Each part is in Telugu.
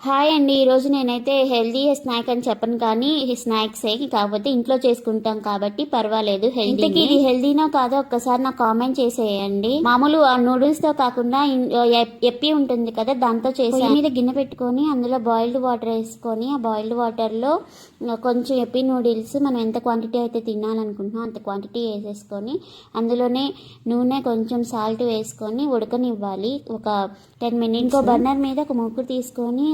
హాయ్ అండి ఈరోజు నేనైతే హెల్దీ స్నాక్ అని చెప్పను కానీ స్నాక్సే కాకపోతే ఇంట్లో చేసుకుంటాం కాబట్టి పర్వాలేదు హెల్దీ ఇది హెల్దీనో కాదో ఒక్కసారి నాకు కామెంట్ చేసేయండి. మామూలు ఆ నూడిల్స్తో కాకుండా ఎప్పి ఉంటుంది కదా దాంతో చేసి. మీద గిన్నె పెట్టుకొని అందులో బాయిల్డ్ వాటర్ వేసుకొని ఆ బాయిల్డ్ వాటర్లో కొంచెం ఎప్పి నూడిల్స్ మనం ఎంత క్వాంటిటీ అయితే తినాలనుకుంటున్నాం అంత క్వాంటిటీ వేసేసుకొని అందులోనే నూనె కొంచెం సాల్ట్ వేసుకొని ఉడకనివ్వాలి. ఒక టెన్ మినిట్స్ ఇంకో బర్నర్ మీద ఒక ముగ్గురు తీసుకొని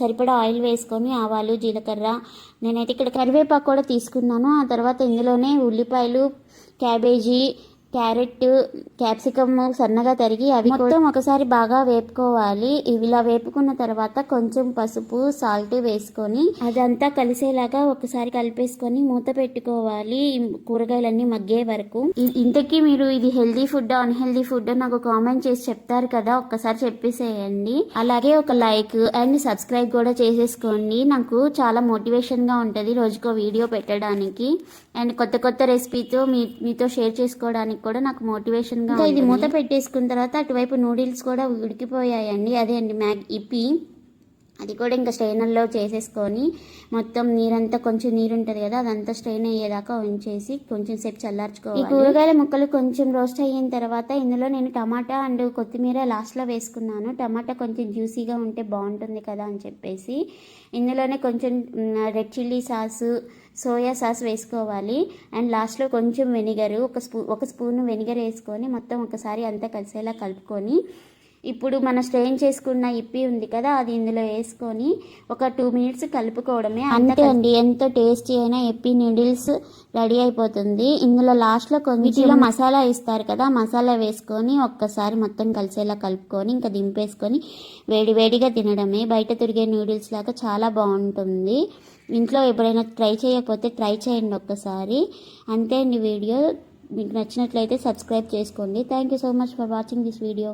సరిపడా ఆయిల్ వేసుకొని ఆవాలు జీలకర్ర నేనైతే ఇక్కడ కరివేపాకు కూడా తీసుకున్నాను. ఆ తర్వాత ఇందులోనే ఉల్లిపాయలు క్యాబేజీ క్యారెట్ క్యాప్సికమ్ సన్నగా తరిగి అవి మొత్తం ఒకసారి బాగా వేపుకోవాలి. ఇవి ఇలా వేపుకున్న తర్వాత కొంచెం పసుపు సాల్ట్ వేసుకొని అదంతా కలిసేలాగా ఒకసారి కలిపేసుకొని మూత పెట్టుకోవాలి. కూరగాయలన్నీ మగ్గే వరకు. ఇంతకీ మీరు ఇది హెల్దీ ఫుడ్ అన్హెల్దీ ఫుడ్ నాకు కామెంట్ చేసి చెప్తారు కదా. ఒక్కసారి చెప్పేసేయండి. అలాగే ఒక లైక్ అండ్ సబ్స్క్రైబ్ కూడా చేసేసుకోండి. నాకు చాలా మోటివేషన్గా ఉంటది రోజుకో వీడియో పెట్టడానికి. అండ్ కొత్త కొత్త రెసిపీతో మీ మీతో షేర్ చేసుకోవడానికి కూడా నాకు మోటివేషన్గా ఇది మూత పెట్టేసుకున్న తర్వాత అటువైపు నూడిల్స్ కూడా ఉడికిపోయాయండి. అదే అండి మ్యాగ్ ఇప్పి అది కూడా ఇంకా స్ట్రైనర్లో చేసేసుకొని మొత్తం నీరంతా కొంచెం నీరు ఉంటుంది కదా అదంతా స్ట్రెయిన్ అయ్యేదాకా ఉంచేసి కొంచెం సేపు చల్లార్చుకోవాలి. ఈ కూరగాయల ముక్కలు కొంచెం రోస్ట్ అయిన తర్వాత ఇందులో నేను టమాటా అండ్ కొత్తిమీర లాస్ట్లో వేసుకున్నాను. టమాటా కొంచెం జ్యూసీగా ఉంటే బాగుంటుంది కదా అని చెప్పేసి ఇందులోనే కొంచెం red chilli sauce soya sauce వేసుకోవాలి. అండ్ లాస్ట్లో కొంచెం వెనిగర్ ఒక స్పూ ఒక స్పూన్ వెనిగర్ వేసుకొని మొత్తం ఒకసారి అంతా కలిసేలా కలుపుకొని ఇప్పుడు మన స్ట్రెయిన్ చేసుకున్న ఇప్పి ఉంది కదా అది ఇందులో వేసుకొని ఒక టూ మినిట్స్ కలుపుకోవడమే అంతే అండి ఎంతో టేస్టీ అయిన ఎప్పి నూడిల్స్ రెడీ అయిపోతుంది. ఇందులో లాస్ట్లో కొంచెం మసాలా ఇస్తారు కదా మసాలా వేసుకొని ఒక్కసారి మొత్తం కలిసేలా కలుపుకొని ఇంకా దింపేసుకొని వేడి వేడిగా తినడమే. బయట తిరిగే నూడిల్స్ లాగా చాలా బాగుంటుంది. ఇంట్లో ఎప్పుడైనా ట్రై చేయకపోతే ట్రై చేయండి ఒక్కసారి. అంతే అండి వీడియో. మీకు నచ్చినట్లయితే సబ్స్క్రైబ్ చేసుకోండి. Thank you so much for watching this video